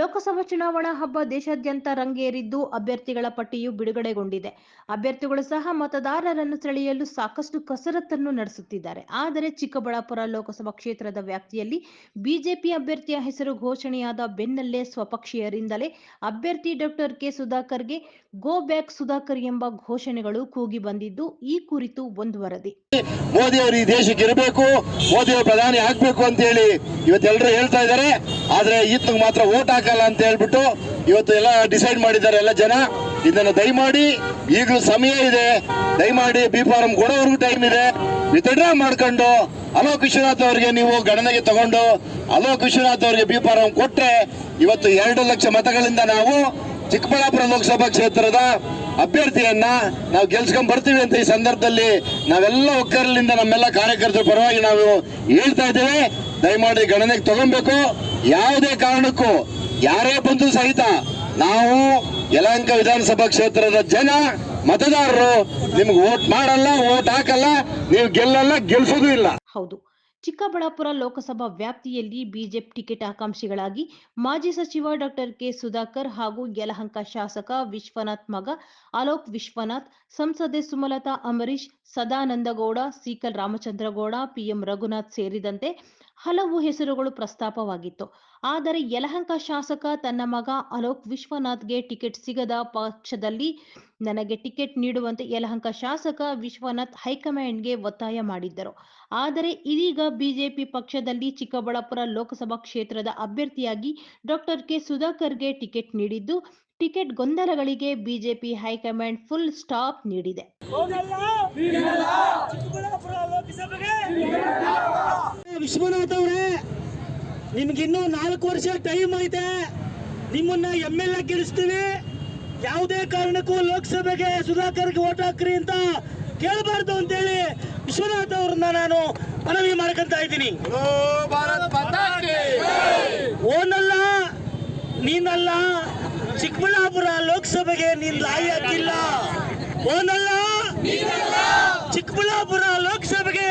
ಲೋಕಸಭಾ ಚುನಾವಣಾ ಹಬ್ಬ ದೇಶಾದ್ಯಂತ ರಂಗೇರಿದ್ದು ಅಭ್ಯರ್ಥಿಗಳ ಪಟ್ಟಿಯು ಬಿಡುಗಡೆಗೊಂಡಿದೆ. ಅಭ್ಯರ್ಥಿಗಳು ಸಹ ಮತದಾರರನ್ನು ಸೆಳೆಯಲು ಸಾಕಷ್ಟು ಕಸರತ್ತನ್ನು ನಡೆಸುತ್ತಿದ್ದಾರೆ. ಆದರೆ ಚಿಕ್ಕಬಳ್ಳಾಪುರ ಲೋಕಸಭಾ ಕ್ಷೇತ್ರದ ವ್ಯಾಪ್ತಿಯಲ್ಲಿ ಬಿಜೆಪಿ ಅಭ್ಯರ್ಥಿಯ ಹೆಸರು ಘೋಷಣೆಯಾದ ಬೆನ್ನಲ್ಲೇ ಸ್ವಪಕ್ಷೀಯರಿಂದಲೇ ಅಭ್ಯರ್ಥಿ ಡಾಕ್ಟರ್ ಕೆ ಸುಧಾಕರ್ಗೆ ಗೋ ಬ್ಯಾಕ್ ಸುಧಾಕರ್ ಎಂಬ ಘೋಷಣೆಗಳು ಕೂಗಿ ಬಂದಿದ್ದು ಈ ಕುರಿತು ಒಂದು ವರದಿ. ಮೋದಿ ಅವರು ಈ ದೇಶಕ್ಕೆ ಇರಬೇಕು ಮೋದಿ ಅವರು ಪ್ರಧಾನಿ ಆಗ್ಬೇಕು ಅಂತ ಹೇಳಿ ಇವತ್ತೆಲ್ಲರೂ ಹೇಳ್ತಾ ಇದ್ದಾರೆ. ಆದ್ರೆ ಇತ್ತು ಮಾತ್ರ ಓಟ್ ಹಾಕಲ್ಲ ಅಂತ ಹೇಳ್ಬಿಟ್ಟು ಇವತ್ತು ಎಲ್ಲ ಡಿಸೈಡ್ ಮಾಡಿದ್ದಾರೆ ಎಲ್ಲ ಜನ. ಇದನ್ನ ದಯಮಾಡಿ ಈಗಲೂ ಸಮಯ ಇದೆ. ದಯಮಾಡಿ ಬಿ ಫಾರಂ ಕೊಡೋವರೆಗೂ ಟೈಮ್ ಇದೆ. ವಿತ್ಡ್ರಾ ಮಾಡ್ಕೊಂಡು ಅಲೋಕ್ ವಿಶ್ವನಾಥ್ ಅವರಿಗೆ ನೀವು ಗಣನೆಗೆ ತಗೊಂಡು ಅಲೋಕ್ ವಿಶ್ವನಾಥ್ ಅವರಿಗೆ ಬಿ ಫಾರಂ ಕೊಟ್ಟರೆ ಇವತ್ತು ಎರಡು ಲಕ್ಷ ಮತಗಳಿಂದ ನಾವು ಚಿಕ್ಕಬಳ್ಳಾಪುರ ಲೋಕಸಭಾ ಕ್ಷೇತ್ರದ ಅಭ್ಯರ್ಥಿಯನ್ನ ನಾವು ಗೆಲ್ಸ್ಕೊಂಡ್ ಬರ್ತೀವಿ ಅಂತ ಈ ಸಂದರ್ಭದಲ್ಲಿ ನಾವೆಲ್ಲ ಒಕ್ಕರಲಿಂದ ನಮ್ಮೆಲ್ಲ ಕಾರ್ಯಕರ್ತರ ಪರವಾಗಿ ನಾವು ಹೇಳ್ತಾ ಇದ್ದೇವೆ. ದಯಮಾಡಿ ಗಣನೆಗೆ ತಗೊಬೇಕು. ಯಾವುದೇ ಕಾರಣಕ್ಕೂ ಯಾರೇ ಬಂದು ಸಹಿತ ನಾವು ಯಲಹಂಕ ವಿಧಾನಸಭಾ ಕ್ಷೇತ್ರದ ಜನ, ಮತದಾರರು ನಿಮ್ಗೆ ವೋಟ್ ಮಾಡಲ್ಲ, ವೋಟ್ ಹಾಕಲ್ಲ, ನೀವು ಗೆಲ್ಲಲ್ಲ, ಗೆಲ್ಸೋದು ಇಲ್ಲ. ಹೌದು. ಚಿಕ್ಕಬಳ್ಳಾಪುರ ಲೋಕಸಭಾ ವ್ಯಾಪ್ತಿಯಲ್ಲಿ ಬಿಜೆಪಿ ಟಿಕೆಟ್ ಆಕಾಂಕ್ಷಿಗಳಾಗಿ ಮಾಜಿ ಸಚಿವ ಡಾಕ್ಟರ್ ಕೆ ಸುಧಾಕರ್ ಹಾಗೂ ಯಲಹಂಕ ಶಾಸಕ ವಿಶ್ವನಾಥ್ ಮಗ ಅಲೋಕ್ ವಿಶ್ವನಾಥ್, ಸಂಸದೆ ಸುಮಲತಾ ಅಂಬರೀಶ್ ಸದಾನಂದಗೌಡ ಸೀಕಲ್ ರಾಮಚಂದ್ರಗೌಡ ಪಿಎಂ ರಘುನಾಥ್ ಸೇರಿದಂತೆ ಹಲವು ಹೆಸರುಗಳು ಪ್ರಸ್ತಾಪವಾಗಿತ್ತು. ಆದರೆ ಯಲಹಂಕ ಶಾಸಕ ತನ್ನ ಮಗ ಅಲೋಕ್ ವಿಶ್ವನಾಥ್ಗೆ ಟಿಕೆಟ್ ಸಿಗದ ಪಕ್ಷದಲ್ಲಿ ನನಗೆ ಟಿಕೆಟ್ ನೀಡುವಂತೆ ಯಲಹಂಕ ಶಾಸಕ ವಿಶ್ವನಾಥ್ ಹೈಕಮಾಂಡ್ಗೆ ಒತ್ತಾಯ ಮಾಡಿದ್ದರು. ಆದರೆ ಇದೀಗ ಬಿಜೆಪಿ ಪಕ್ಷದಲ್ಲಿ ಚಿಕ್ಕಬಳ್ಳಾಪುರ ಲೋಕಸಭಾ ಕ್ಷೇತ್ರದ ಅಭ್ಯರ್ಥಿಯಾಗಿ ಡಾಕ್ಟರ್ ಕೆ ಸುಧಾಕರ್ಗೆ ಟಿಕೆಟ್ ನೀಡಿದ್ದು ticket ಗೊಂದಲಗಳಿಗೆ BJP high command full stop ನೀಡಿದೆ. ವಿಶ್ವನಾಥ್ ಅವರೇ ನಿಮ್ಗಿನ್ನೂ ನಾಲ್ಕು ವರ್ಷ ಟೈಮ್ ಐತೆ. ನಿಮ್ಮನ್ನ ಎಂ ಎಲ್ ಎ ಗೆಲ್ಲಿಸ್ತೀವಿ. ಯಾವುದೇ ಕಾರಣಕ್ಕೂ ಲೋಕಸಭೆಗೆ ಸುಧಾಕರ್ಗೆ ಓಟ್ ಹಾಕ್ರಿ ಅಂತ ಕೇಳಬಾರ್ದು ಅಂತೇಳಿ ವಿಶ್ವನಾಥ್ ಅವ್ರನ್ನ ನಾನು ಮನವಿ ಮಾಡ್ಕೊಂತ ಇದ್ದೀನಿ. ಓನಲ್ಲ ನೀನಲ್ಲ ಚಿಕ್ಕಬಳ್ಳಾಪುರ ಲೋಕಸಭೆಗೆ ನೀನ್ ಲಾಯಕ್ಕಿಲ್ಲ ಓನಲ್ಲ? ಚಿಕ್ಕಬಳ್ಳಾಪುರ ಲೋಕಸಭೆಗೆ.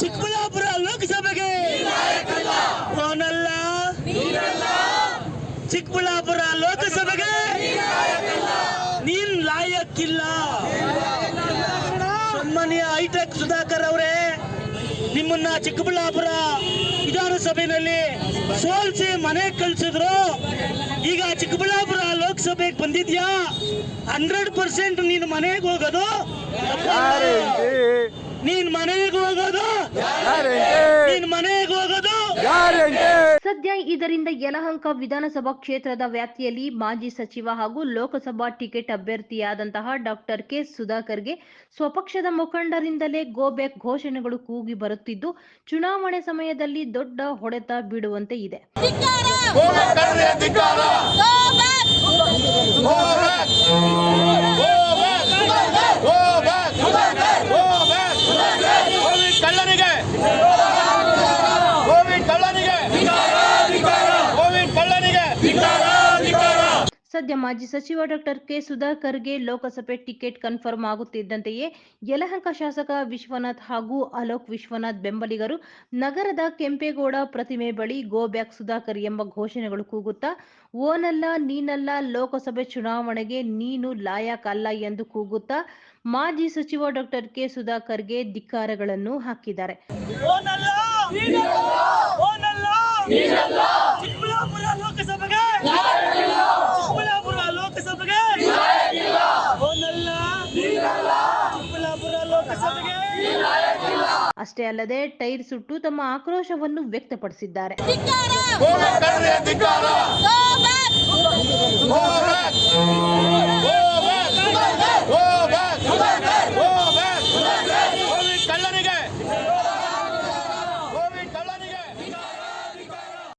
ಚಿಕ್ಕಬಳ್ಳಾಪುರ ಲೋಕಸಭೆಗೆ. ಓನಲ್ಲ? ಚಿಕ್ಕಬಳ್ಳಾಪುರ ಲೋಕಸಭೆಗೆ. ನೀನ್ ಲಾಯಕ್ಕಿಲ್ಲ ಸನ್ಮಾನ್ಯ ಹೈಟೆಕ್ ಸುಧಾಕರ್ ನಿಮ್ಮನ್ನ ಚಿಕ್ಕಬಳ್ಳಾಪುರ ವಿಧಾನಸಭೆಯಲ್ಲಿ ಸೋಲ್ಸಿ ಮನೆ ಕಳ್ಸಿದ್ರು. ಈಗ ಚಿಕ್ಕಬಳ್ಳಾಪುರ ಲೋಕಸಭೆಗೆ ಬಂದಿದ್ಯಾ? ಹಂಡ್ರೆಡ್ ಪರ್ಸೆಂಟ್ ನೀನ್ ಮನೆಗೆ ಹೋಗೋದು? ನೀನ್ ಮನೆಗೆ ಹೋಗೋದು? ನೀನ್ ಮನೆಗೆ ಹೋಗೋದು? ಸದ್ಯ ಇದರಿಂದ ಯಲಹಂಕ ವಿಧಾನಸಭಾ ಕ್ಷೇತ್ರದ ವ್ಯಾಪ್ತಿಯಲ್ಲಿ ಮಾಜಿ ಸಚಿವ ಹಾಗೂ ಲೋಕಸಭಾ ಟಿಕೆಟ್ ಅಭ್ಯರ್ಥಿಯಾದಂತಹ ಡಾಕ್ಟರ್ ಕೆ ಸುಧಾಕರ್ಗೆ ಸ್ವಪಕ್ಷದ ಮುಖಂಡರಿಂದಲೇ ಗೋ ಬ್ಯಾಕ್ ಘೋಷಣೆಗಳು ಕೂಗಿ ಬರುತ್ತಿದ್ದು ಚುನಾವಣೆ ಸಮಯದಲ್ಲಿ ದೊಡ್ಡ ಹೊಡೆತ ಬೀಳುವಂತೆ ಇದೆ. ಸದ್ಯ ಮಾಜಿ ಸಚಿವ ಡಾಕ್ಟರ್ ಕೆ ಸುಧಾಕರ್ಗೆ ಲೋಕಸಭೆ ಟಿಕೆಟ್ ಕನ್ಫರ್ಮ್ ಆಗುತ್ತಿದ್ದಂತೆಯೇ ಯಲಹಂಕ ಶಾಸಕ ವಿಶ್ವನಾಥ್ ಹಾಗೂ ಅಲೋಕ್ ವಿಶ್ವನಾಥ್ ಬೆಂಬಲಿಗರು ನಗರದ ಕೆಂಪೇಗೌಡ ಪ್ರತಿಮೆ ಬಳಿ ಗೋ ಬ್ಯಾಕ್ ಸುಧಾಕರ್ ಎಂಬ ಘೋಷಣೆಗಳು ಕೂಗುತ್ತಾ, ಓನಲ್ಲ ನೀನಲ್ಲ ಲೋಕಸಭೆ ಚುನಾವಣೆಗೆ ನೀನು ಲಾಯಕ್ ಅಲ್ಲ ಎಂದು ಕೂಗುತ್ತಾ, ಮಾಜಿ ಸಚಿವ ಡಾಕ್ಟರ್ ಕೆ ಸುಧಾಕರ್ಗೆ ಧಿಕ್ಕಾರಗಳನ್ನು ಹಾಕಿದ್ದಾರೆ. ಅಷ್ಟೇ ಅಲ್ಲದೆ ಟೈರ್ ಸುಟ್ಟು ತಮ್ಮ ಆಕ್ರೋಶವನ್ನು ವ್ಯಕ್ತಪಡಿಸಿದ್ದಾರೆ.